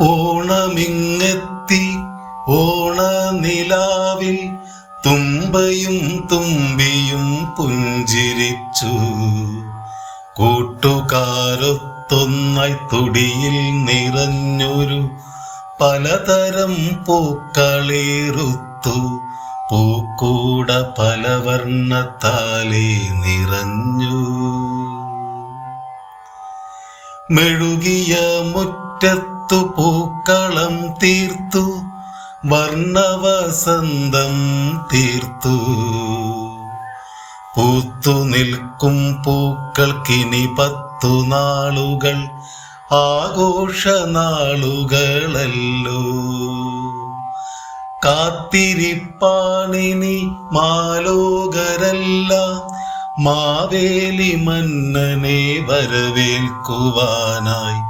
ഓണമിങ്ങെത്തി ഓണനിലാവിൽ തുമ്പയും തുമ്പിയും പുഞ്ചിരിച്ചു. കൂട്ടുകാരൊത്തൊന്നായി തുടിയിൽ നിറഞ്ഞൊരു പലതരം പൂക്കളേറുത്തു. പൂക്കൂട പലവർണത്താലേ നിറഞ്ഞു. മെഴുകിയ മുറ്റത്തു പൂക്കളം തീർത്തു വർണവസന്തം തീർത്തു. പൂത്തു നിൽക്കും പൂക്കൾക്കിനി പത്തു നാളുകൾ ആഘോഷ നാളുകളല്ലോ കാത്തിരിപ്പാണിനി മാലോകരല്ല മാവേലി മന്നനെ വരവേൽക്കുവാനായി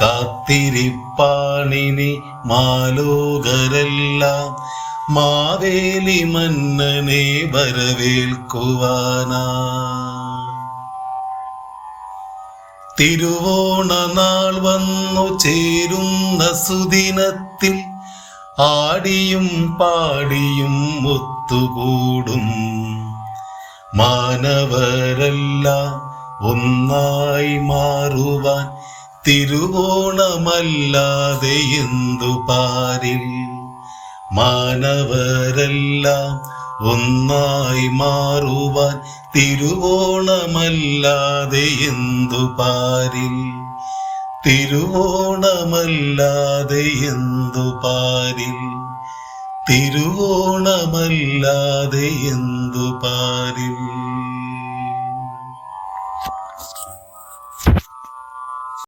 കാത്തിരിപ്പാണിനി മാലോകരെല്ലാം മാവേലി മന്നനെ വരവേൽക്കുവാനാ. തിരുവോണ നാൾ വന്നു ചേരുന്ന സുദിനത്തിൽ ആടിയും പാടിയും ഒത്തുകൂടും. മാനവരെല്ലാം ഒന്നായി മാറുവാൻ തിരുവോണമല്ലാതെ എന്തു പാരിൽ? മാനവരെല്ലാം ഒന്നായി മാറുവാൻ തിരുവോണമല്ലാതെ എന്തു പാരിൽ? തിരുവോണമല്ലാതെ എന്തു പാരിൽ? തിരുവോണമല്ലാതെ എന്തു പാരിൽ?